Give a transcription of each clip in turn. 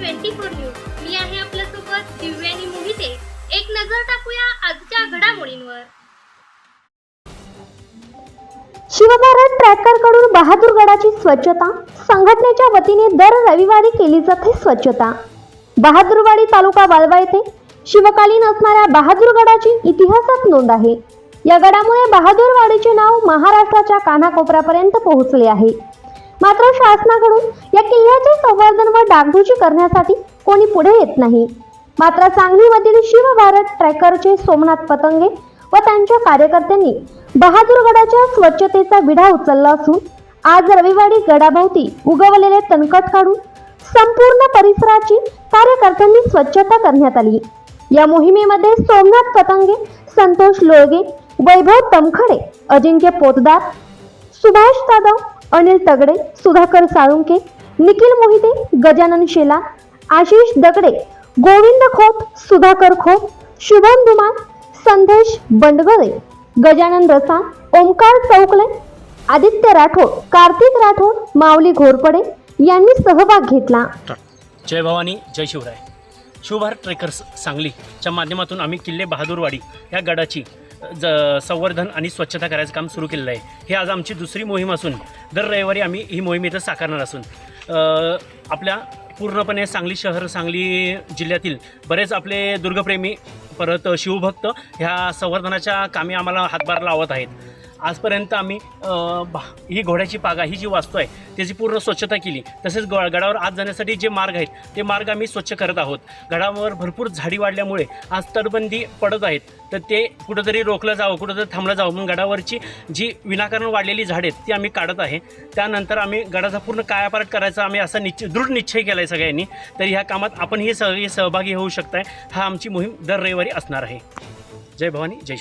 Twenty four news. मी आहे आपल्यासोबत दिव्यानी मोहिते. एक नजर टाकूया आजच्या घडामोडींवर. शिवभारत ट्रॅकरकडून बहादूर गडाची स्वच्छता संघटनेच्या वतीने दर रविवारी केली जाते स्वच्छता. बहादूरवाडी तालुका वाळवा येथे शिवकालीन असणाऱ्या बहादूर गडाची इतिहासात नोंद आहे. या गडामुळे बहादूरवाडीचे नाव महाराष्ट्राच्या कानाकोपऱ्यापर्यंत पोहोचले आहे. मात्र शासनाकडून या किल्ल्याचे संवर्धन व डागडुजी करण्यासाठी कोणी पुढे येत नाही. मात्र सांगलीमधील शिवभारत ट्रॅकरचे सोमनाथ पतंगे व त्यांच्या कार्यकर्त्यांनी बहादूरगडाच्या स्वच्छतेचा विडा उचलला असून आज रविवारी गडाभोवती उगवलेले तणकट काढून संपूर्ण परिसराची कार्यकर्त्यांनी स्वच्छता करण्यात आली. या मोहिमेमध्ये सोमनाथ पतंगे संतोष लोळगे वैभव तमखडे अजिंक्य पोतदार सुभाष जाधव अनिल तगडे सुधाकर साळुंके निखिल मोहिते गजानन शेला आशिष दगडे गोविंद खोत सुधाकर खोत शुभम धुमाळ संदेश बंडगरे गजानन रसा ओमकार चौकले आदित्य राठोड कार्तिक राठोड माऊली घोरपडे यांनी सहभाग घेतला. जय भवानी जय शिवराय. शिवभारत ट्रेकर्स सांगलीच्या माध्यमातून आम्ही किल्ले बहादूरवाडी या गडाची ज संवर्धन आणि स्वच्छता करायचं काम सुरू केलेलं आहे. हे आज आमची दुसरी मोहीम असून दर रविवारी आम्ही ही मोहीम इथं साकारणार असून आपल्या पूर्णपणे सांगली शहर सांगली जिल्ह्यातील बरेच आपले दुर्गप्रेमी परत शिवभक्त ह्या संवर्धनाच्या कामी आम्हाला हातभार लावत आहेत. आजपर्यंत आम्ही भा- ही घोड्याची पागा ही जी वास्तू आहे त्याची पूर्ण स्वच्छता केली. तसेच ग गडावर आज जाण्यासाठी जे मार्ग आहेत ते मार्ग आम्ही स्वच्छ करत आहोत. गडावर भरपूर झाडी वाढल्यामुळे आज तटबंदी पडत आहेत तर ते कुठंतरी रोखलं जावं कुठंतरी थांबलं जावं. म्हणून गडावरची जी विनाकारण वाढलेली झाडे आहेत ती आम्ही काढत आहे. त्यानंतर आम्ही गडाचा पूर्ण कायापाठ करायचा आम्ही असा निश्चय दृढ निश्चय केला आहे सगळ्यांनी. तर ह्या कामात आपणही सगळे सहभागी होऊ शकताय. हा आमची मोहीम दर रविवारी असणार आहे. जय भवानी जय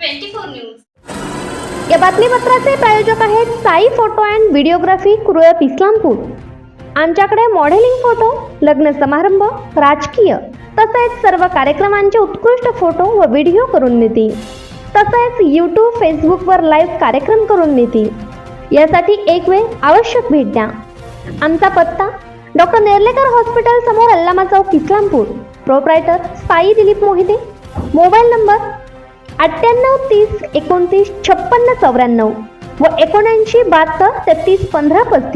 ट्वेंटी फोर न्यूज. या बातमीपत्राचे प्रायोजक आहेत Sai photo and videography Kurlap Islampur. आमच्याकडे मॉडेलिंग फोटो लग्न समारंभ राजकीय तसेच सर्व कार्यक्रमांचे उत्कृष्ट फोटो व व्हिडिओ करून मिळतील. तसेच यूट्यूब फेसबुकवर लाईव्ह कार्यक्रम करून मिळतील. यासाठी एक वेळ आवश्यक भेट द्या. आमचा पत्ता डॉक्टर नेर्लेकर हॉस्पिटल समोर अल्लामा चौक Islampur. Proprietor Sai Dilip Mohite. Mobile number अठ्ठ्याण्णव तीस एकोणतीस छप्पन्न चौऱ्याण्णव व एकोणऐंशी बहात्तर तेहतीस पंधरा पस्तीस.